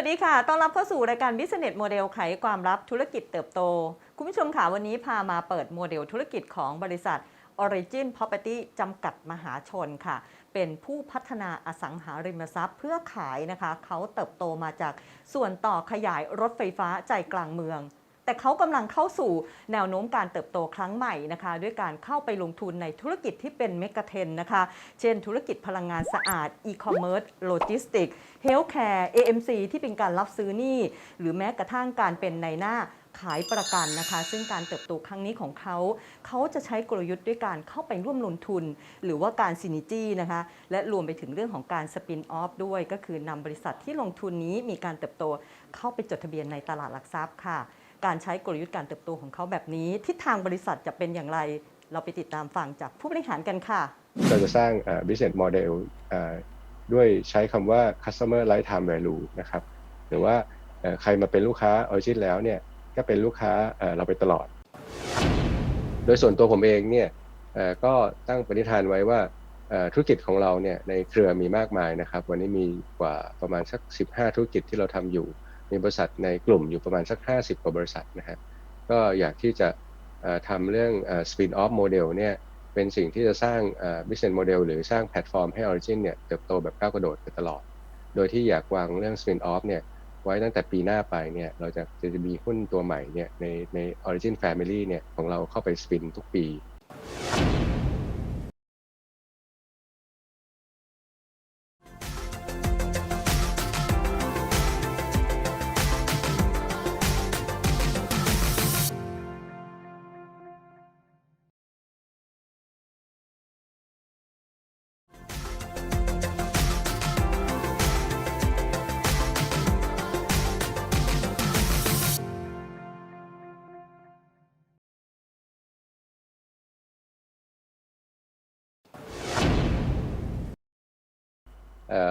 วัสดีค่ะ ต้อนรับเข้าสู่รายการ Business Model ไขความลับธุรกิจเติบโต คุณผู้ชมค่ะวันนี้พามาเปิดโมเดลธุรกิจของบริษัท Origin Property จำกัดมหาชนค่ะ เป็นผู้พัฒนาอสังหาริมทรัพย์เพื่อขายนะคะ เขาเติบโตมาจากส่วนต่อขยายรถไฟฟ้าใจกลางเมือง แต่เขากำลังเข้าสู่แนวโน้มการเติบโตครั้งใหม่นะคะ ด้วยการเข้าไปลงทุนในธุรกิจที่เป็นเมกะเทรนนะคะ เช่น ธุรกิจพลังงานสะอาดอีคอมเมิร์ซโลจิสติกเฮลท์แคร์ AMC ที่เป็นการรับซื้อหนี้หรือแม้กระทั่งการเป็นในหน้าขายประกันนะคะ ซึ่งการเติบโตครั้งนี้ของเขา เขาจะใช้กลยุทธ์ด้วยการเข้าไปร่วมลงทุน หรือว่าการซินิจี้นะคะ และรวมไปถึงเรื่องของการสปินออฟด้วย ก็คือนำบริษัทที่ลงทุนนี้มีการเติบโตเข้าไปจดทะเบียนในตลาดหลักทรัพย์ค่ะ การใช้กลยุทธ์การเติบโตของเขาแบบนี้ ทิศทางบริษัทจะเป็นอย่างไร เราไปติดตามฟังจากผู้บริหารกันค่ะ เราจะสร้าง business model ด้วยใช้คำว่า customer lifetime value นะครับหรือว่าใครมาเป็นลูกค้า Origin แล้วเนี่ยก็เป็นลูกค้าเราไปตลอด โดยส่วนตัวผมเองเนี่ยก็ตั้งปณิธานไว้ว่าธุรกิจของเราเนี่ยในเครือมีมากมายนะครับ วันนี้มีกว่าประมาณสัก 15 ธุรกิจที่เราทำอยู่ มีบริษัทในกลุ่มอยู่ประมาณสัก 50 กว่าบริษัทนะฮะก็อยากที่จะทำเรื่องเอ่อ spin off model เนี่ยเป็นสิ่งที่จะสร้าง business model หรือสร้างแพลตฟอร์มให้ Origin เนี่ยเติบโตแบบก้าวกระโดดไปตลอด โดยที่อยากวางเรื่อง spin off เนี่ยไว้ตั้งแต่ปีหน้าไปเนี่ยเราจะจะมีหุ้นตัวใหม่เนี่ยในใน Origin Family เนี่ยของเราเข้าไป spin ทุกปี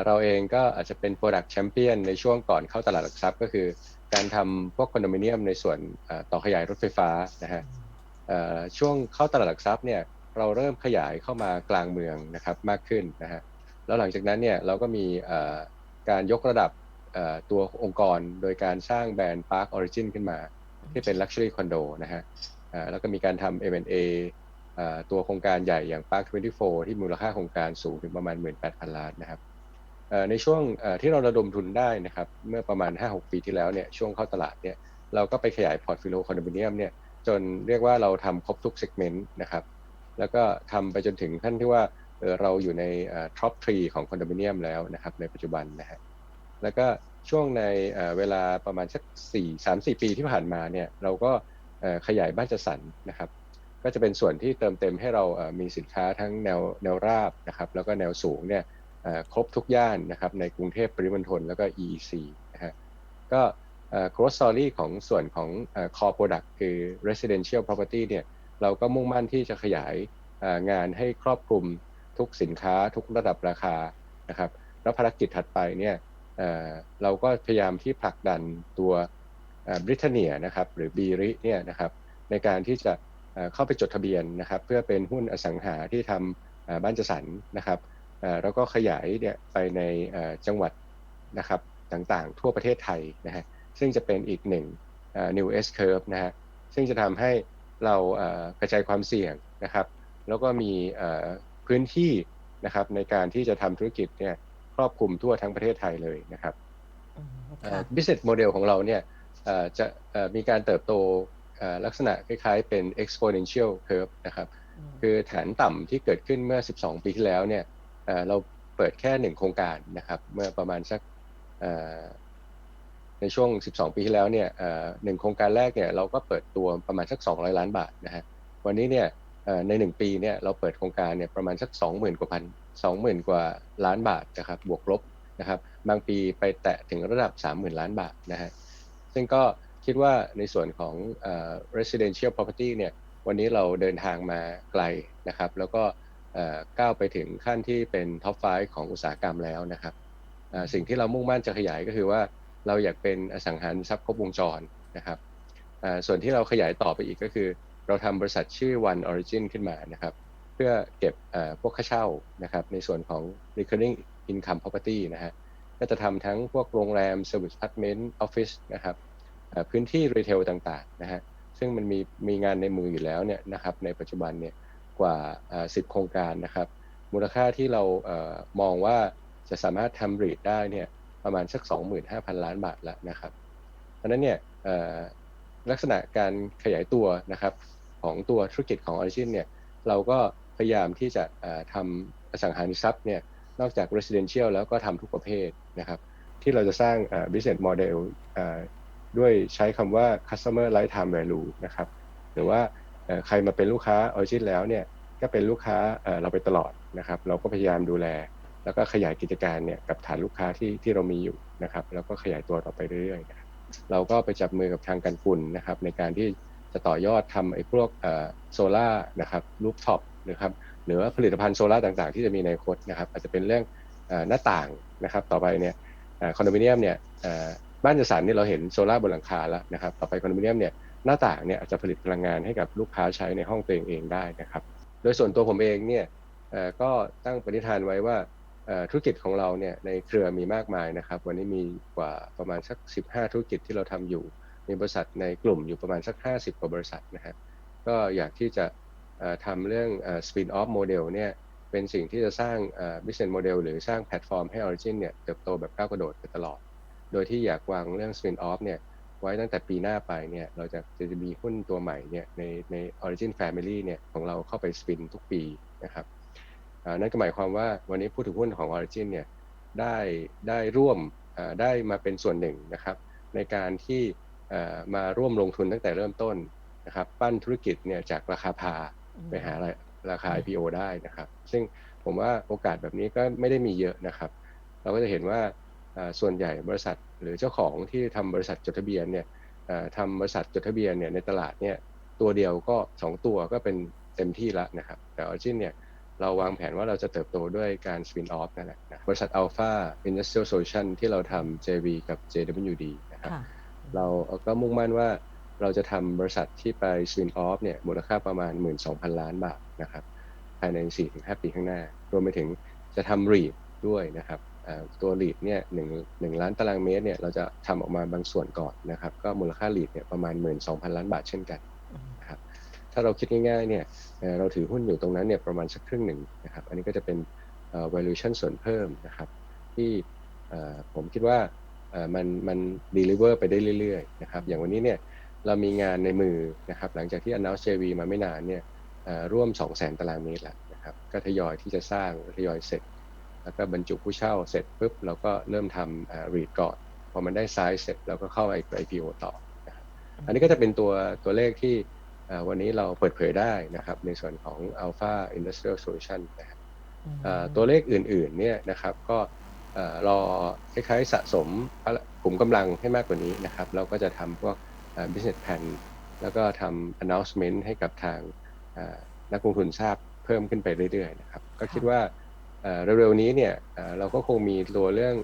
เราเองก็อาจจะเป็น Product Champion ในช่วงก่อนเข้าตลาดหลักทรัพย์ ก็คือการทำพวกคอนโดมิเนียมในส่วนต่อขยายรถไฟฟ้านะฮะช่วงเข้าตลาดหลักทรัพย์เนี่ยเราเริ่มขยายเข้ามากลางเมืองนะครับมากขึ้นนะฮะแล้วหลังจากนั้นเนี่ยเราก็มีการยกระดับตัวองค์กรโดยการสร้างแบรนด์ Park Origin ขึ้นมา ที่เป็น Luxury Condo นะฮะแล้วก็มีการทำ M&A เอ่อตัวโครงการใหญ่อย่าง Park 24 ที่มูลค่าโครงการสูงถึงประมาณ 18,000 ล้านนะครับ ในช่วงที่เราระดมทุนได้นะครับเมื่อประมาณ 5-6 ปีที่แล้วเนี่ยช่วงเข้าตลาดเนี่ยเราก็ไปขยายพอร์ตฟิลิโอคอนโดมิเนียมเนี่ยจนเรียกว่าเราทำครบทุกเซกเมนต์นะครับแล้วก็ทำไปจนถึงขั้นที่ว่าเราอยู่ในท็อปทรีของคอนโดมิเนียมแล้วนะครับในปัจจุบันนะฮะแล้วก็ช่วงในเวลาประมาณสัก4 3 4ปีที่ผ่านมาเนี่ยเราก็ขยายบ้านจัดสรรนะครับก็จะเป็นส่วนที่เติมเต็มให้เรามีสินค้าทั้งแนวแนวราบนะครับแล้วก็แนวสูงเนี่ย ครบทุกย่านนะครับในกรุงเทพปริมณฑลแล้วก็ EEC นะฮะก็เอ่อ cross story ของส่วนของเอ่อ core product คือ residential property เนี่ยเราก็มุ่งมั่นที่จะขยายงานให้ครอบคลุมทุกสินค้าทุกระดับราคานะครับแล้วภารกิจถัดไปเนี่ยเราก็พยายามที่ผลักดันตัวบริเทเนียนะครับหรือบีริเนี่ยนะครับในการที่จะเข้าไปจดทะเบียนนะครับเพื่อเป็นหุ้นอสังหาที่ทำบ้านจัดสรรนะครับ แล้วก็ขยายเนี่ยไปในเอ่อจังหวัดนะครับต่างๆ ทั่วประเทศไทยนะฮะซึ่งจะเป็นอีกหนึ่งเอ่อ new S curve นะฮะซึ่งจะทำให้เราเอ่อกระจายความเสี่ยงนะครับ แล้วก็มีเอ่อพื้นที่นะครับในการที่จะทำธุรกิจเนี่ยครอบคลุมทั่วทั้งประเทศไทยเลยนะครับเอ่อ business model ของเราเนี่ยเอ่อจะเอ่อมีการเติบโตเอ่อลักษณะคล้ายๆเป็น exponential curve นะครับ คือฐานต่ำที่เกิดขึ้นเมื่อ 12 ปีที่แล้วเนี่ย เราเปิดแค่หนึ่งโครงการนะครับ เมื่อประมาณสักในช่วง 12 ปีที่แล้วเนี่ยหนึ่งโครงการแรกเนี่ยเราก็เปิดตัวประมาณสัก 200 ล้านบาทนะฮะวันนี้เนี่ยในหนึ่งปีเนี่ยเราเปิดโครงการเนี่ยประมาณสัก 20,000 กว่าพัน20,000 กว่าล้านบาทนะครับบวกลบนะครับบางปีไปแตะถึงระดับ 30,000 ล้านบาทนะฮะซึ่งก็คิดว่าในส่วนของอ่อ residential property เนี่ยวันนี้เราเดินทางมาไกลนะครับ แล้วก็ ก้าวไปถึงขั้นที่เป็นท็อป5ของอุตสาหกรรมแล้วนะครับสิ่งที่เรามุ่งมั่นจะขยายก็คือว่าเราอยากเป็นอสังหาริมทรัพย์ครบวงจรนะครับส่วนที่เราขยายต่อไปอีกก็คือ เราทำบริษัทชื่อ One Origin ขึ้นมานะครับ เพื่อเก็บพวกค่าเช่านะครับในส่วนของ recurring income property นะฮะก็จะทำทั้งพวกโรงแรม Service Apartment Office นะครับพื้นที่รีเทลต่างๆนะฮะซึ่งมันมีมีงานในมืออยู่แล้วเนี่ยนะครับในปัจจุบันเนี่ย กว่าสิบโครงการนะครับ มูลค่าที่เรามองว่าจะสามารถทำรีดได้เนี่ยประมาณสัก 25,000 ล้านบาทแล้วนะครับ เพราะนั้นเนี่ยลักษณะการขยายตัวนะครับของตัวธุรกิจของ Origin เนี่ยเราก็พยายามที่จะทำอสังหาริมทรัพย์เนี่ยนอกจาก residential แล้วก็ทำทุกประเภทนะครับ ที่เราจะสร้าง business model ด้วยใช้คำว่า customer lifetime value นะครับ หรือว่า ใครมาเป็นลูกค้า Origin แล้วเนี่ยก็เป็นลูกค้าเราไปตลอดนะครับ เราก็พยายามดูแล แล้วก็ขยายกิจการเนี่ยกับฐานลูกค้าที่ที่เรามีอยู่นะครับ แล้วก็ขยายตัวต่อไปเรื่อยๆเราก็ไปจับมือกับทางการฝุ่นนะครับ ในการที่จะต่อยอดทำไอ้พวกโซล่านะครับรูฟท็อปนะครับหรือว่าผลิตภัณฑ์โซล่าต่างๆ ที่จะมีในอนาคตนะครับ อาจจะเป็นเรื่องหน้าต่างนะครับ ต่อไปเนี่ยคอนโดมิเนียมเนี่ยบ้านจัดสรรนี่เราเห็นโซล่าบนหลังคาแล้วนะครับ ต่อไปคอนโดมิเนียมเนี่ย หน้าต่างเนี่ยอาจจะผลิตพลังงานให้กับลูกค้าใช้ในห้องตัวเองเองได้นะครับ โดยส่วนตัวผมเองเนี่ยก็ตั้งปณิธานไว้ว่าธุรกิจของเราเนี่ยในเครือมีมากมายนะครับ วันนี้มีกว่าประมาณสัก 15 ธุรกิจที่เราทำอยู่ มีบริษัทในกลุ่มอยู่ประมาณสัก 50 กว่าบริษัทนะฮะก็อยากที่จะทำเรื่อง spin off model เนี่ยเป็นสิ่งที่จะสร้าง business model หรือสร้างแพลตฟอร์มให้ Origin เนี่ยเติบโตแบบก้าวกระโดดไปตลอด โดยที่อยากวางเรื่อง spin off เนี่ย ว้ตั้งแต่ปีหน้าไปเนี่ยเราจะจะมีหุ้นตัวใหม่เนี่ยในใน Origin Family เนี่ยของเราเข้าไป spin ทุกปีนะครับอ่านั่นก็หมายความว่าวันนี้ผู้ถือหุ้นของ Origin เนี่ยได้ได้ร่วมอ่าได้มาเป็นส่วนหนึ่งนะครับ ในการที่อ่ามาร่วมลงทุนตั้งแต่เริ่มต้นนะครับปั้นธุรกิจเนี่ยจากราคาพาไปหาราราคา IPO ได้นะครับ ซึ่งผมว่าโอกาสแบบนี้ก็ไม่ได้มีเยอะนะครับ เราก็จะเห็นว่าอ่า ส่วนใหญ่บริษัทหรือเจ้าของที่ทำบริษัทจดทะเบียนเนี่ยอ่าทำบริษัทจดทะเบียนเนี่ยในตลาดเนี่ยตัวเดียวก็สองตัวก็เป็นเต็มที่แล้วนะครับ แต่ Origin เนี่ยเราวางแผนว่าเราจะเติบโตด้วยการ spin off นั่นแหละนะบริษัท Alpha Industrial Solution ที่เราทำ JV กับ JWD นะครับค่ะเราก็มุ่งมั่นว่าเราจะทำบริษัทที่ไป spin off เนี่ยมูลค่าประมาณ 12,000 ล้านบาทนะครับภายใน 4-5 ปีข้างหน้า รวมไปถึงจะทำ REIT ด้วยนะครับอ่า ตัว REIT เนี่ยหนึ่งหนึ่งล้านตารางเมตรเนี่ยเราจะทำออกมาบางส่วนก่อนนะครับ ก็มูลค่า REIT เนี่ยประมาณ 12,000 ล้านบาทเช่นกันนะครับถ้าเราคิดง่ายๆเนี่ยเราถือหุ้นอยู่ตรงนั้นเนี่ยประมาณสักครึ่งหนึ่งนะครับ อันนี้ก็จะเป็น valuation ส่วนเพิ่มนะครับที่ผมคิดว่ามันมัน deliver ไปได้เรื่อยๆนะครับอย่างวันนี้เนี่ยเรามีงานในมือนะครับหลังจากที่ announce JV มาไม่นานเนี่ยร่วม 200,000 ตารางเมตรแล้วนะครับก็ทยอยที่จะสร้างทยอยเสร็จ แล้วก็บรรจุผู้เช่าเสร็จปุ๊บเราก็เริ่มทำเอ่อ REIT ก่อนพอมันได้ไซส์เสร็จเราก็เข้า IPO ต่อนะครับอันนี้ก็จะเป็นตัวตัวเลขที่เอ่อวันนี้เราเปิดเผยได้นะครับในส่วนของ Alpha Industrial Solution นะครับเอ่อตัวเลขอื่นๆเนี่ยนะครับก็เอ่อรอคล้ายๆสะสมกลุ่มกำลังให้มากกว่านี้นะครับ เราก็จะทำพวกเอ่อ business plan แล้วก็ทำ announcement ให้กับทางเอ่อนักลงทุนทราบเพิ่มขึ้นไปเรื่อยๆนะครับ ก็คิดว่า เร็วๆนี้เนี่ยเราก็คงมีตัวเรื่อง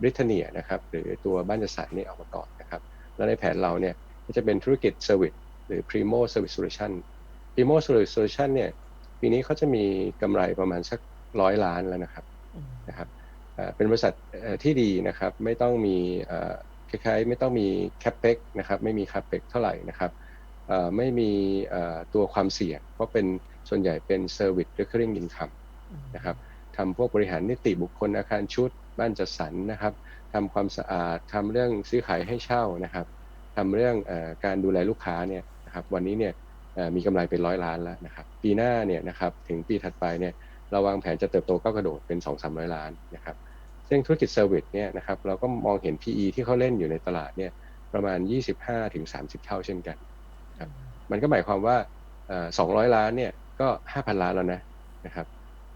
บริเทเนียนะครับหรือตัวบ้านจัดสรรนี่ออกมาก่อนนะครับแล้วในแผนเราเนี่ยก็จะเป็นธุรกิจ Service หรือ Primo Service Solution Primo Service Solution เนี่ยปีนี้เขาจะมีกำไรประมาณสักร้อยล้านแล้วนะครับนะครับเป็นบริษัทที่ดีนะครับไม่ต้องมีคล้ายๆ ไม่ต้องมี capex นะครับไม่มี capex เท่าไหร่นะครับไม่มีตัวความเสี่ยง เพราะเป็นส่วนใหญ่เป็น Service Recurring Income นะครับ ทำพวกบริหารนิติบุคคลอาคารชุด บ้านจัดสรรนะครับทำความสะอาดทำเรื่องซื้อขายให้เช่านะครับทำเรื่องอการดูแลลูกค้าเนี่ยนะครับวันนี้เนี่ยมีกำไรเป็นร้อยล้านแล้วนะครับปีหน้าเนี่ยนะครับถึงปีถัดไปเนี่ยเราวางแผนจะเติบโตก้าวกระโดดเป็น 2 3 0 0 ล้านนะครับซึ่งธุรกิจเซอร์วิสเนี่ยนะครับเราก็มองเห็น PE ที่เขาเล่นอยู่ในตลาดเนี่ยประมาณ 25-30 เท่าเช่นกันครับมันก็หมายความว่าเอ่อ200 ล้านเนี่ยก็ 5,000 ล้านแล้วนะนะครับ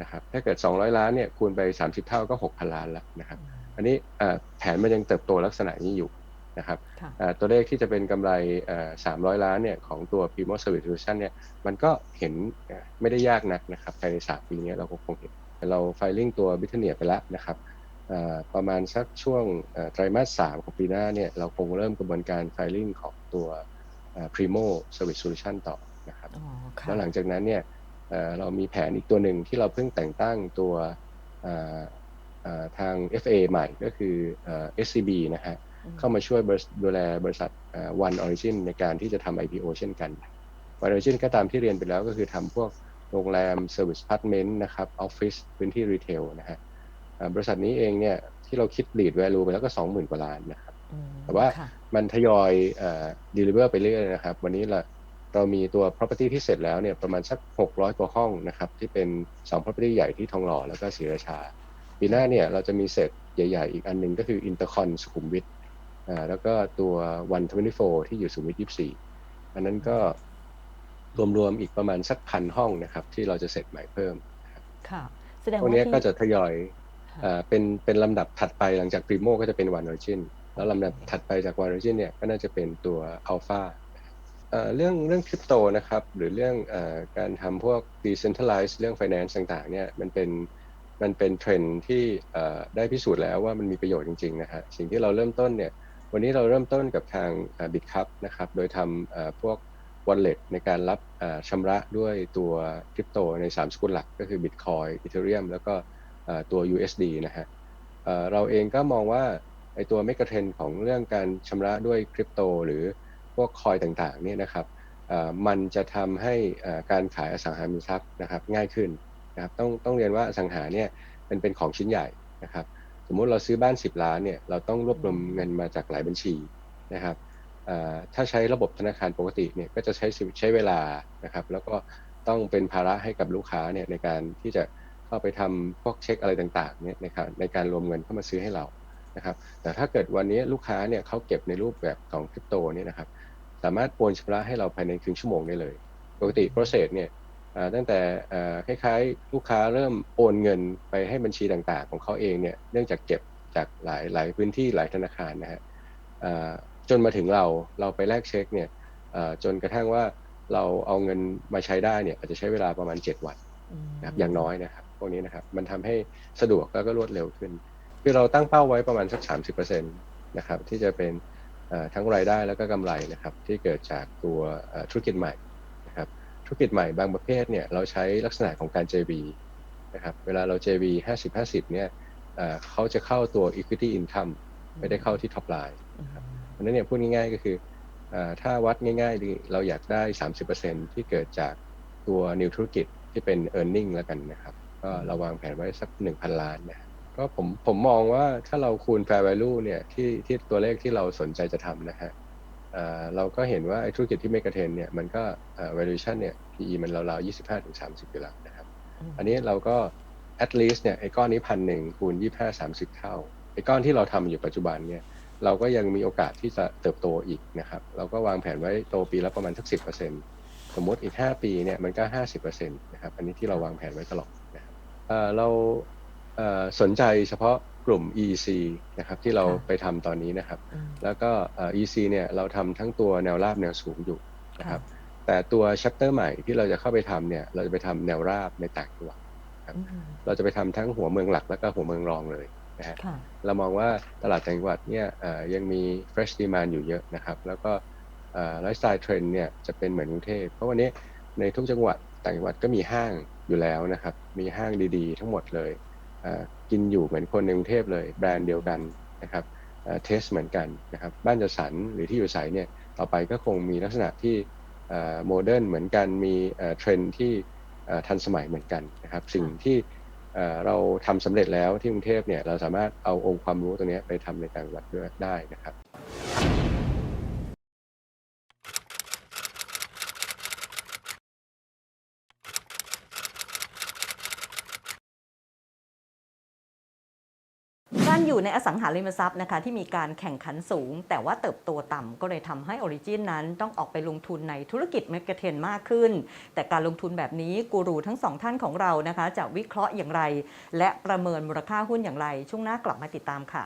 นะครับถ้าเกิด 200 ล้านเนี่ยคูณไป 30 เท่าก็ 6,000 ล้านแล้วนะครับอันนี้เอ่อแผนมันยังเติบโตลักษณะนี้อยู่นะครับค่ะเอ่อตัวเลขที่จะเป็นกำไรเอ่อ300 ล้านเนี่ยของตัว Primo Service Solution เนี่ยมันก็เห็นเอ่อไม่ได้ยากนักนะครับภายใน 3 ปีนี้เราก็คงเห็นแต่เราไฟลิ่งตัวบิทเนียไปแล้วนะครับเอ่อประมาณสักช่วงเอ่อไตรมาส3ของปีหน้าเนี่ยเราคงเริ่มกระบวนการไฟลิ่งของตัวเอ่อ Primo Service Solution ต่อนะครับอ๋อค่ะแล้วหลังจากนั้นเนี่ย เอ่อเรามีแผนอีกตัวหนึ่งที่เราเพิ่งแต่งตั้งตัวเอ่อเอ่อทาง FA ใหม่ก็คือเอ่อ SCB นะฮะเข้ามาช่วยบริษดูแลบริษัทเอ่อ One Origin ในการที่จะทำ IPO เช่นกัน One Origin ก็ตามที่เรียนไปแล้วก็คือทำพวกโรงแรม Service Apartment นะครับออฟฟิศพื้นที่รีเทลนะฮะเอ่อบริษัทนี้เองเนี่ยที่เราคิด lead value ไปแล้วก็ 20,000 กว่าล้านนะครับอืมแต่ว่าค่ะมันทยอยเอ่อ deliver ไปเรื่อยๆนะครับ วันนี้เรา เรามีตัว property ที่เสร็จแล้วเนี่ยประมาณสัก 600 กว่าห้องนะครับที่เป็น 2 property ใหญ่ที่ทองหล่อแล้วก็ศรีราชา ปีหน้าเนี่ยเราจะมีเสร็จใหญ่ๆ อีกอันหนึ่งก็คือ Intercon สุขุมวิทอ่าแล้วก็ตัว124ที่อยู่สุขุมวิท24อันนั้นก็รวมๆอีกประมาณสักพันห้องนะครับที่เราจะเสร็จใหม่เพิ่มค่ะแสดงพวกว่านี้ที่ก็จะทยอยค่ะอ่าเป็นเป็นลำดับถัดไปหลังจาก Primo ก็จะเป็น One Origin แล้วลำดับถัดไปจาก One Origin เนี่ยก็น่าจะเป็นตัว Alpha เอ่อ เรื่องเรื่องคริปโตนะครับหรือเรื่องอการทำพวก decentralized เรื่อง finance ต่างๆเนี่ยมันเป็นมันเป็นเทรนที่ได้พิสูจน์แล้วว่ามันมีประโยชน์จริงๆนะฮะสิ่งที่เราเริ่มต้นเนี่ยวันนี้เราเริ่มต้นกับทางบิตคัพนะครับโดยทำพวก wallet ในการรับชำระด้วยตัวคริปโตใน 3 สกุลหลักก็คือ Bitcoin Ethereum แล้วก็ตัว USD นะฮะเอ่อเราเองก็มองว่าไอตัวเมกะเทรนของเรื่องการชำระด้วยคริปโตหรือ พวกคอยต่างๆเนี่ยนะครับมันจะทำให้การขายอสังหาริมทรัพย์นะครับง่ายขึ้นนะครับต้องต้องเรียนว่าอสังหาเนี่ยมันเป็นของชิ้นใหญ่นะครับสมมุติเราซื้อบ้าน 10 ล้านเนี่ยเราต้องรวบรวมเงินมาจากหลายบัญชีนะครับถ้าใช้ระบบธนาคารปกติเนี่ยก็จะใช้ใช้เวลานะครับแล้วก็ต้องเป็นภาระให้กับลูกค้าเนี่ยในการที่จะเข้าไปทำพวกเช็คอะไรต่างๆเนี่ยในการในการรวมเงินเข้ามาซื้อให้เรานะครับแต่ถ้าเกิดวันนี้ลูกค้าเนี่ยเขาเก็บในรูปแบบของคริปโตเนี่ยนะครับ สามารถโอนชำระให้เราภายในครึ่งชั่วโมงได้เลย ปกติ process เนี่ยตั้งแต่คล้ายๆ ลูกค้าเริ่มโอนเงินไปให้บัญชีต่างๆ ของเขาเองเนี่ยเนื่องจากเก็บจากหลายหลายพื้นที่หลายธนาคารนะฮะจนมาถึงเราเราไปแลกเช็คเนี่ยจนกระทั่งว่าเราเอาเงินมาใช้ได้เนี่ยอาจจะใช้เวลาประมาณ 7 วันนะครับอย่างน้อยนะครับพวกนี้นะครับมันทำให้สะดวกแล้วก็รวดเร็วขึ้น คือเราตั้งเป้าไว้ประมาณสัก 30%นะครับที่จะเป็น ทั้งรายได้แล้วก็กำไรนะครับที่เกิดจากตัวธุรกิจใหม่นะครับธุรกิจใหม่บางประเภทเนี่ยเราใช้ลักษณะของการ JV นะครับเวลาเรา JV 50-50เนี่ยเอ่อเขาจะเข้าตัว equity income ไม่ได้เข้าที่ top line เพราะนั้นเนี่ยพูดง่ายๆก็คืออถ้าวัดง่ายๆดีเราอยากได้ 30%ที่เกิดจากตัว new ธุรกิจที่เป็น e a r n i n g แล้วกันนะครับ ก็เราวางแผนไว้สัก 1,000 ล้านนะครับ ก็ผมผมมองว่าถ้าเราคูณ fair value เนี่ยที่ที่ตัวเลขที่เราสนใจจะทำนะฮะเอ่อเราก็เห็นว่าไอ้ธุรกิจที่เมกะเทนเนี่ยมันก็เอ่อ valuation เนี่ย PE มันราวๆ 25-30 อยู่แล้วนะครับ อันนี้เราก็ at least เนี่ยไอ้ก้อนนี้พันหนึ่งคูณยี่ห้าสามสิบเท่า ไอ้ก้อนที่เราทำอยู่ปัจจุบันเนี่ยเราก็ยังมีโอกาสที่จะเติบโตอีกนะครับ เราก็วางแผนไว้โตปีละประมาณสักสิบเปอร์เซ็นสมมติอีกห้าปีเนี่ยมันก็ห้าสิบเปอร์เซ็นต์นะครับ อันนี้ที่เราวางแผนไว้ตลอดนะครับเอ่อเราเอ่อ สนใจเฉพาะกลุ่ม EEC นะครับที่เราค่ะไปทำตอนนี้นะครับ แล้วก็เอ่อ EC เนี่ยเราทำทั้งตัวแนวราบแนวสูงอยู่นะครับ แต่ตัว chapter ใหม่ที่เราจะเข้าไปทำเนี่ยเราจะไปทำแนวราบในต่างจังหวัดเราจะไปทำทั้งหัวเมืองหลักแล้วก็หัวเมืองรองเลยนะฮะค่ะเรามองว่าตลาดต่างจังหวัดเนี่ยเอ่อยังมี fresh demand อยู่เยอะนะครับ แล้วก็ไลฟ์สไตล์เทรนด์เนี่ยจะเป็นเหมือนกรุงเทพเพราะวันนี้ในทุกจังหวัดต่างจังหวัดก็มีห้างอยู่แล้วนะครับ มีห้างดีๆ ทั้งหมดเลยเอ่อ กินอยู่เหมือนคนในกรุงเทพเลยแบรนด์เดียวกันนะครับเทสเหมือนกันนะครับบ้านจัดสรรหรือที่อยู่อาศัยเนี่ยต่อไปก็คงมีลักษณะที่โมเดิร์นเหมือนกันมีเทรนที่ทันสมัยเหมือนกันนะครับสิ่งที่เราทำสำเร็จแล้วที่กรุงเทพเนี่ยเราสามารถเอาองค์ความรู้ตรงนี้ไปทำในต่างจังหวัดด้วยได้นะครับ กานอยู่ในอสังหาริมทรัพย์นะคะที่มีการแข่งขันสูง แต่ว่าเติบโตต่ำก็เลยทำให้ออริจินนั้นต้องออกไปลงทุนในธุรกิจเมกะเทนมากขึ้น แต่การลงทุนแบบนี้กูรูทั้งสองท่านของเรานะคะจะวิเคราะห์อย่างไร และประเมินมูลค่าหุ้นอย่างไร ช่วงหน้ากลับมาติดตามค่ะ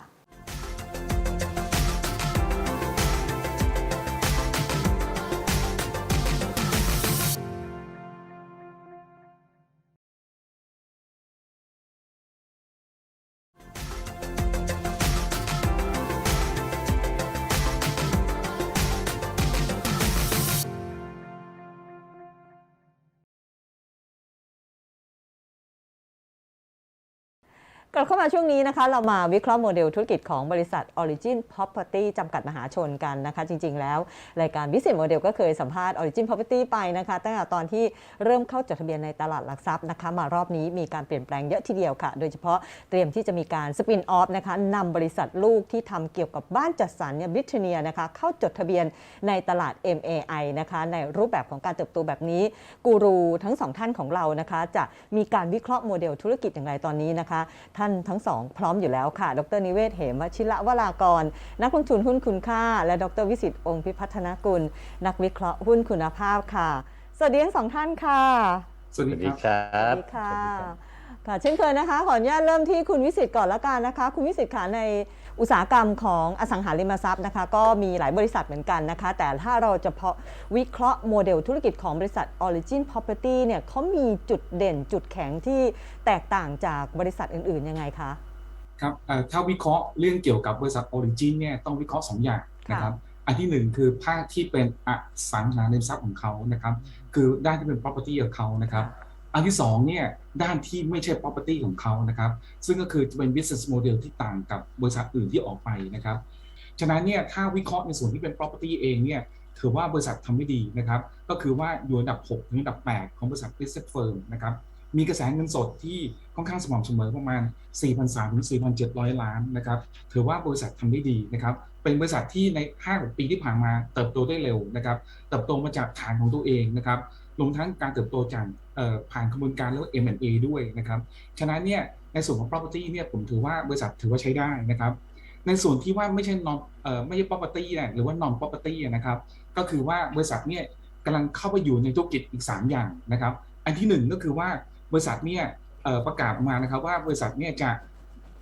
กลับเข้ามาช่วงนี้นะคะ เรามาวิเคราะห์โมเดลธุรกิจของบริษัท Origin Property จำกัดมหาชนกันนะคะ จริง ๆ แล้ว รายการ Business Model ก็เคยสัมภาษณ์ Origin Property ไปนะคะ ตั้งแต่ตอนที่เริ่มเข้าจดทะเบียนในตลาดหลักทรัพย์นะคะ มารอบนี้มีการเปลี่ยนแปลงเยอะทีเดียวค่ะ โดยเฉพาะเตรียมที่จะมีการสปินออฟนะคะนำบริษัทลูกที่ทำเกี่ยวกับบ้านจัดสรรเนี่ยบิทเนียนะคะเข้าจดทะเบียนในตลาด MAI นะคะในรูปแบบของการเติบโตแบบนี้กูรูทั้งสองท่านของเรานะคะจะมีการวิเคราะห์โมเดลธุรกิจอย่างไรตอนนี้นะคะท่านทั้งสองพร้อมอยู่แล้วค่ะ ดรนิเวศ เหมวชิระวรากร นักลงทุนหุ้นคุณค่า และดรวิสิตองค์พิพัฒนกุล นักวิเคราะห์หุ้นคุณภาพค่ะ สวัสดีทั้งสองท่านค่ะ สวัสสวัสดีดีครับครัสวับสดีค่ะค่ะเช่นเคยนะคะ ขออนุญาตเริ่มที่คุณวิสิตก่อนละกันนะคะ คุณวิสิตค่ะใน อุตสาหกรรมของอสังหาริมทรัพย์นะคะก็มีหลายบริษัทเหมือนกันนะคะ แต่ถ้าเราจะเพาะวิเคราะห์โมเดลธุรกิจของบริษัท Origin Property เนี่ยเขามีจุดเด่นจุดแข็งที่แตกต่างจากบริษัทอื่นๆยังไงคะครับเอ่อถ้าวิเคราะห์เรื่องเกี่ยวกับบริษัท Origin เนี่ยต้องวิเคราะห์สองอย่างนะครับอันที่หนึ่งคือภาคที่เป็นอสังหาริมทรัพย์ของเขานะครับ คือด้านที่เป็น property ของเขานะครับ อันที่สองเนี่ยด้านที่ไม่ใช่ property ของเขานะครับ ซึ่งก็คือจะเป็น business model ที่ต่างกับบริษัทอื่นที่ออกไปนะครับ ฉะนั้นเนี่ยถ้าวิเคราะห์ในส่วนที่เป็น property เองเนี่ยถือว่าบริษัททำไม่ดีนะครับ ก็คือว่าอยู่อันดับ 6 ถึงอันดับ 8 ของบริษัท listed firm นะครับ มีกระแสเงินสดที่ค่อนข้างสม่ำเสมอประมาณ 4,300 ถึง 4,700 ล้านนะครับ ถือว่าบริษัททำได้ดีนะครับ เป็นบริษัทที่ใน5ปีที่ผ่านมาเติบโตได้เร็วนะครับ เติบโตมาจากฐานของตัวเองนะครับ รวมทั้งการเติบโตจากผ่านกระบวนการเรียกว่า M&A ด้วยนะครับ ฉะนั้นเนี่ยในส่วนของ property เนี่ยผมถือว่าบริษัทถือว่าใช้ได้นะครับ ในส่วนที่ว่าไม่ใช่ non เอ่อไม่ใช่ property นี่ยหรือว่า non property นะครับ ก็คือว่าบริษัทเนี่ยกำลังเข้าไปอยู่ในธุรกิจอีก 3 อย่างนะครับ อันที่หนึ่งก็คือว่าบริษัทเนี่ยประกาศออกมานะครับว่าบริษัทเนี่ยจะ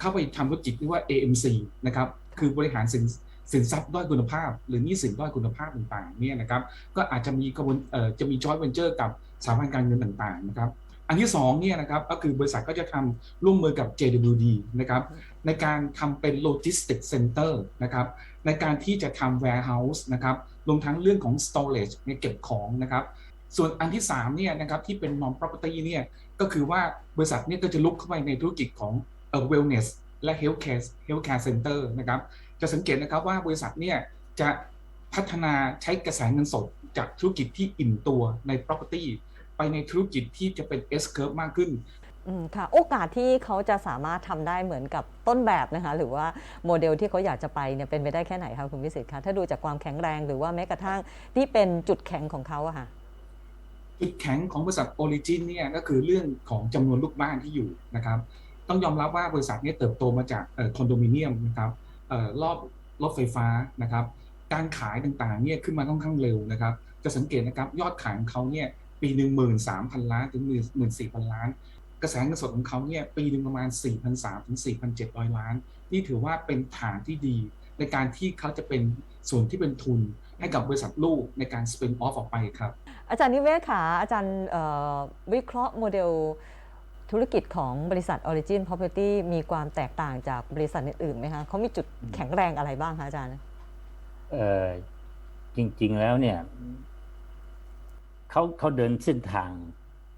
เข้าไปทำธุรกิจที่ว่า AMC นะครับ คือบริหารสิน สินทรัพย์ด้อยคุณภาพ หรือหนี้สินด้อยคุณภาพต่างๆเนี่ยนะครับก็อาจจะมีกระบวนจะมี joint venture กับสถาบันการเงินต่างๆนะครับอันที่สองเนี่ยนะครับก็คือบริษัทก็จะทำร่วมมือกับ JWD นะครับในการทำเป็น logistics center นะครับในการที่จะทำ warehouse นะครับรวมทั้งเรื่องของ storage ในเก็บของนะครับส่วนอันที่3เนี่ยนะครับที่เป็น non property เนี่ยก็คือว่าบริษัทเนี่ยก็จะลุกเข้าไปในธุรกิจของเออ wellness และ healthcare healthcare center นะครับ จะสังเกตนะครับว่าบริษัทเนี่ยจะพัฒนาใช้กระแสเงินสดจากธุรกิจที่อิ่มตัวใน property ไปในธุรกิจที่จะเป็น S curve มากขึ้นอืมค่ะโอกาสที่เขาจะสามารถทำได้เหมือนกับต้นแบบนะคะ หรือว่าโมเดลที่เขาอยากจะไปเนี่ยเป็นไปได้แค่ไหนคะคุณวิสิตคะถ้าดูจากความแข็งแรงหรือว่าแม้กระทั่งที่เป็นจุดแข็งของเขาอะค่ะจุดแข็งของบริษัท Origin เนี่ยก็คือเรื่องของจำนวนลูกบ้านที่อยู่นะครับ ต้องยอมรับว่าบริษัทเนี้เติบโตมาจากคอนโดมิเนียมนะครับเอ่อ รอบรถไฟฟ้านะครับ การขายต่างๆเนี่ยขึ้นมาค่อนข้างเร็วนะครับ จะสังเกตนะครับยอดขายของเขาเนี่ยปีหนึ่งหมื่นสามพันล้านถึงหมื่นหมื่นสี่พันล้าน กระแสเงินสดของเขาเนี่ยปีหนึ่งประมาณ4 3 0 0ถึง4,700ล้าน นี่ถือว่าเป็นฐานที่ดี ในการที่เขาจะเป็นส่วนที่เป็นทุนให้กับบริษัทลูกในการ spin off ออกไปครับ อาจารย์นิเวศค่ะอาจารย์วิเคราะห์โมเดล ธุรกิจของบริษัท Origin Property มีความแตกต่างจากบริษัทอื่นๆไหมคะเขามีจุดแข็งแรงอะไรบ้างคะอาจารย์เอ่อจริง ๆแล้วเนี่ยเขาเขาเดินเส้นทาง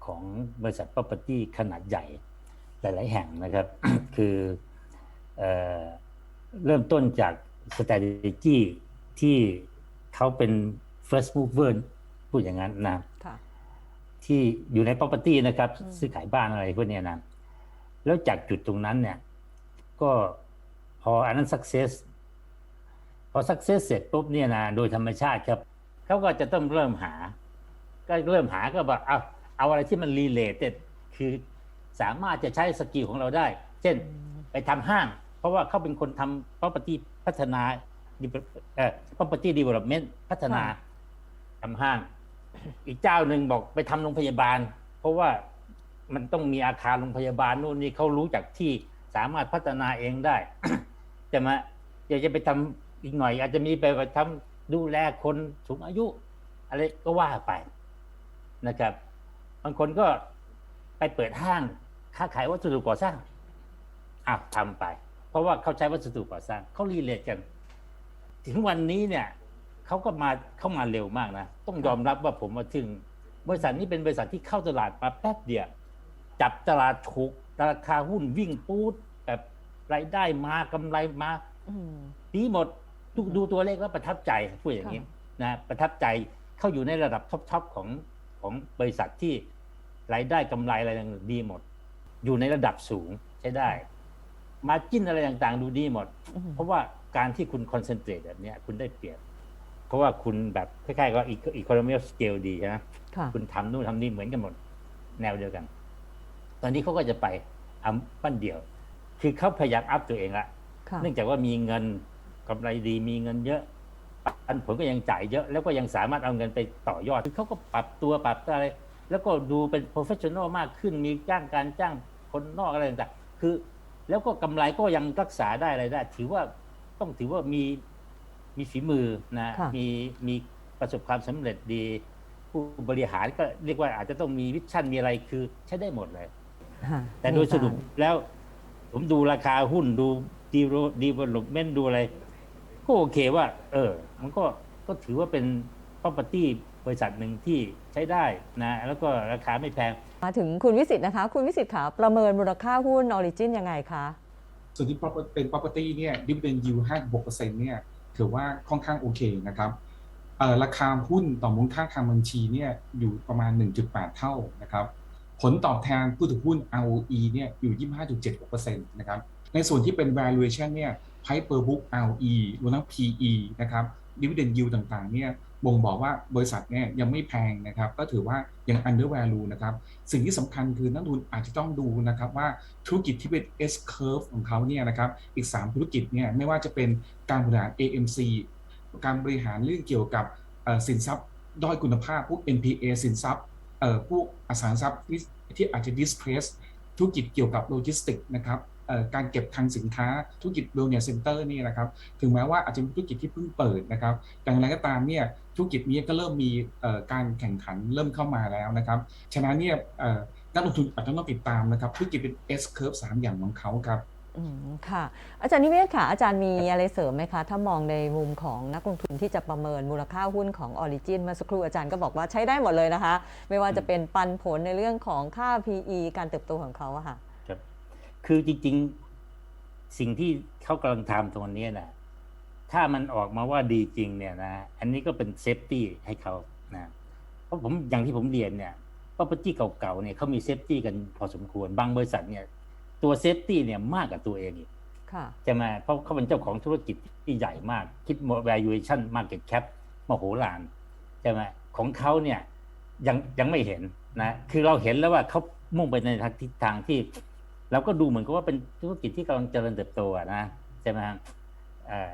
ของบริษัท property ขนาดใหญ่หลาย ๆ แห่งนะครับ คือเอ่อเริ่มต้นจาก strategy ที่เขาเป็น first mover พูดอย่างนั้นนะค่ะ ที่อยู่ใน property นะครับอืมซื้อขายบ้านอะไรพวกเนี้ยนะแล้วจากจุดตรงนั้นเนี่ย ก็พออันนั้น success พอ success เสร็จปุ๊บเนี่ยนะโดยธรรมชาติครับเขาก็จะต้องเริ่มหา ก็เริ่มหาก็แบบเอาเอาอะไรที่มัน related คือสามารถจะใช้สกิลของเราได้ เช่นไปทำห้าง เพราะว่าเขาเป็นคนทำ property พัฒนาเอ่อ property development พัฒนาทำห้าง อีกเจ้าหนึ่งบอกไปทำโรงพยาบาล เพราะว่ามันต้องมีอาคารโรงพยาบาลนู่นนี่เขารู้จักที่สามารถพัฒนาเองได้จะมาอยากจะไปทำอีกหน่อย อาจจะมีไปไปทำดูแลคนสูงอายุ อะไรก็ว่าไปนะครับ บางคนก็ไปเปิดห้างค้าขายวัสดุก่อสร้างอะทำไป เพราะว่าเขาใช้วัสดุก่อสร้างเขารีเลทกัน ถึงวันนี้เนี่ย เขาก็มาเข้ามาเร็วมากนะ ต้องยอมรับว่าผมมาถึง บริษัทนี้เป็นบริษัทที่เข้าตลาดมาแป๊บเดียวจับตลาดถูกราคาหุ้นวิ่งปูดแบบรายได้มากำไรมาอืมดีหมดดูดูตัวเลขแล้วประทับใจพูดอย่างนี้นะประทับใจเข้าอยู่ในระดับท็อปๆของของบริษัทที่รายได้กำไรอะไรต่างๆดีหมด อยู่ในระดับสูงใช้ได้ มาจิ้นอะไรต่างๆ ดูดีหมดอืมเพราะว่าการที่คุณคอนเซนเทรตแบบเนี้ยคุณได้เปรียบ เพราะว่าคุณแบบคล้ายๆกับอีโคโนมี of scale ดีใช่ไหมค่ะคุณทำนู่นทำนี่เหมือนกันหมด แนวเดียวกัน ตอนนี้เขาก็จะไปอัปั้นเดียว คือเขาพยายามอัพตัวเองละค่ะเนื่องจากว่ามีเงินกำไรดีมีเงินเยอะปันผลก็ยังจ่ายเยอะ แล้วก็ยังสามารถเอาเงินไปต่อยอดคือเขาก็ปรับตัวปรับอะไร แล้วก็ดูเป็น professional มากขึ้น มีจ้างการจ้างคนนอกอะไรต่างๆคือ แล้วก็กำไรก็ยังรักษาได้อะไรได้ ถือว่าต้องถือว่ามี มีฝีมือนะค่ะ มีมีประสบความสำเร็จดี ผู้บริหารก็เรียกว่าอาจจะต้องมีวิชั่นมีอะไรคือใช้ได้หมดเลย ค่ะแต่โดยสรุปแล้ว ผมดูราคาหุ้นดูดีดีเวล o เมนต์ดูอะไร ก็โอเคว่า เออ มันก็ก็ถือว่าเป็น property บริษัทหนึ่งที่ใช้ได้นะ แล้วก็ราคาไม่แพง มาถึงคุณวิสิตนะคะ คุณวิสิตขาประเมินมูลค่าหุ้นออริจินยังไงคะ ส่วนที่ proper- เป็น property เนี่ย dividend yield 5-6%เนี่ย ถือว่าค่อนข้างโอเคนะครับราคาหุ้นต่อมูลค่าทางบัญชีเนี่ยอยู่ประมาณ 1.8 เท่านะครับ ผลตอบแทนผู้ถือหุ้น ROE เนี่ยอยู่ 25.76%นะครับ ในส่วนที่เป็น valuation เนี่ย price per book ROE รวมทั้ง PE นะครับ dividend yield ต่างๆ เนี่ย บ่งบอกว่าบริษัทเนี่ยยังไม่แพงนะครับ ก็ถือว่ายัง under value นะครับ สิ่งที่สำคัญคือนักลงทุนอาจจะต้องดูนะครับว่าธุรกิจที่เป็น S curve ของเขาเนี่ยนะครับอีก 3 ธุรกิจเนี่ยไม่ว่าจะเป็นการบริหาร AMC การบริหารเรื่องเกี่ยวกับสินทรัพย์ด้อยคุณภาพพวก NPA สินทรัพย์เอ่อพวกอสังหาริมทรัพย์ที่อาจจะ displace ธุรกิจเกี่ยวกับโลจิสติกนะครับ การเก็บคลังสินค้าธุรกิจ wellness center นี่นะครับถึงแม้ว่าอาจจะเป็นธุรกิจที่เพิ่งเปิดนะครับแต่อย่างไรก็ตามเนี่ยธุรกิจนี้ก็เริ่มมีการแข่งขันเริ่มเข้ามาแล้วนะครับฉะนั้นเนี่ยนักลงทุนอาจจะต้องติดตามนะครับธุรกิจเป็น S curve 3 อย่างของเขาครับอืมค่ะ อาจารย์นิเวศค่ะ อาจารย์มีอะไรเสริมไหมคะ ถ้ามองในมุมของนักลงทุนที่จะประเมินมูลค่าหุ้นของออริจินเมื่อสักครู่อาจารย์ก็บอกว่าใช้ได้หมดเลยนะคะ ไม่ว่าจะเป็นปันผลในเรื่องของค่า PE การเติบโตของเขาอะค่ะ ครับคือจริง ๆ สิ่งที่เขากำลังทำตรงนี้นะถ้ามันออกมาว่าดีจริงเนี่ยนะอันนี้ก็เป็นเซฟตี้ให้เขานะเพราะผมอย่างที่ผมเรียนเนี่ย property เก่าๆเนี่ยเขามีเซฟตี้กันพอสมควร บางบริษัทเนี่ย ตัวเซฟตี้เนี่ยมากกว่าตัวเองอีกค่ะใช่ไหมเพราะเขาเป็นเจ้าของธุรกิจที่ใหญ่มาก คิด valuation market cap มโหฬารใช่ไหมของเขาเนี่ยยังยังไม่เห็นนะ คือเราเห็นแล้วว่าเขามุ่งไปในทางทิศทางที่ เราก็ดูเหมือนกับว่าเป็นธุรกิจที่กำลังเจริญเติบโตอะนะใช่ไหมฮะเอ่อ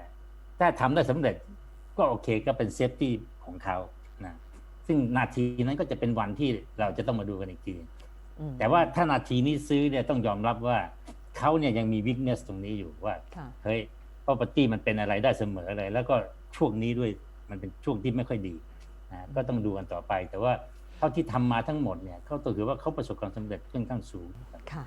ถ้าทำได้สำเร็จก็โอเคก็เป็นเซฟตี้ของเขานะซึ่งนาทีนั้นก็จะเป็นวันที่เราจะต้องมาดูกันอีกทีอืมแต่ว่าถ้านาทีนี้ซื้อเนี่ยต้องยอมรับว่าเขาเนี่ยยังมี weakness ตรงนี้อยู่ว่าค่ะเฮ้ย property มันเป็นอะไรได้เสมอเลย แล้วก็ช่วงนี้ด้วยมันเป็นช่วงที่ไม่ค่อยดีนะก็ต้องดูกันต่อไป แต่ว่าเท่าที่ทำมาทั้งหมดเนี่ยเขาตัวถือว่าเขาประสบความสำเร็จค่อนข้างสูงค่ะ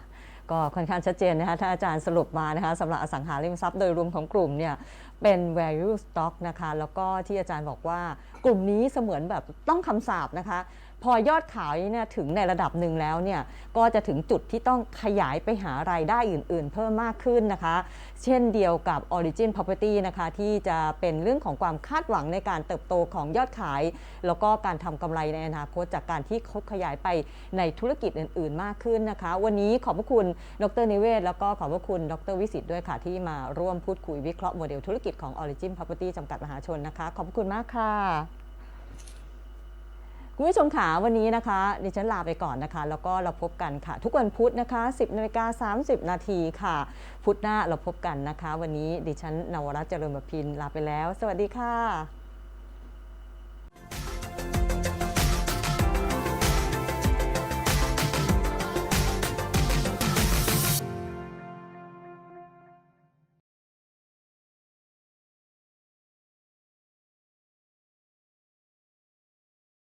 ก็ค่อนข้างชัดเจนนะคะถ้าอาจารย์สรุปมานะคะสำหรับอสังหาริมทรัพย์โดยรวมของกลุ่มเนี่ยเป็น value stock นะคะ แล้วก็ที่อาจารย์บอกว่ากลุ่มนี้เสมือนแบบต้องคำสาปนะคะ พอยอดขายเนี่ยถึงในระดับหนึ่งแล้วเนี่ยก็จะถึงจุดที่ต้องขยายไปหารายได้อื่น ๆ เพิ่มมากขึ้นนะคะ เช่นเดียวกับ Origin Property นะคะที่จะเป็นเรื่องของความคาดหวังในการเติบโตของยอดขาย แล้วก็การทำกำไรในอนาคตจากการที่เขาขยายไปในธุรกิจอื่น ๆ มากขึ้นนะคะ วันนี้ขอบพระคุณดรนิเวศ แล้วก็ขอบพระคุณดรวิสิตด้วยค่ะที่มาร่วมพูดคุยวิเคราะห์โมเดลธุรกิจของ Origin Property จำกัดมหาชนนะคะ ขอบพระคุณมากค่ะ คุณผู้ชมขาวันนี้นะคะ ดิฉันลาไปก่อนนะคะ แล้วก็เราพบกันค่ะ ทุกวันพุธนะคะ 10นาฬิกา30 นาทีค่ะ พุธหน้าเราพบกันนะคะ วันนี้ดิฉันนวรัตน์เจริญบพินลาไปแล้ว สวัสดีค่ะ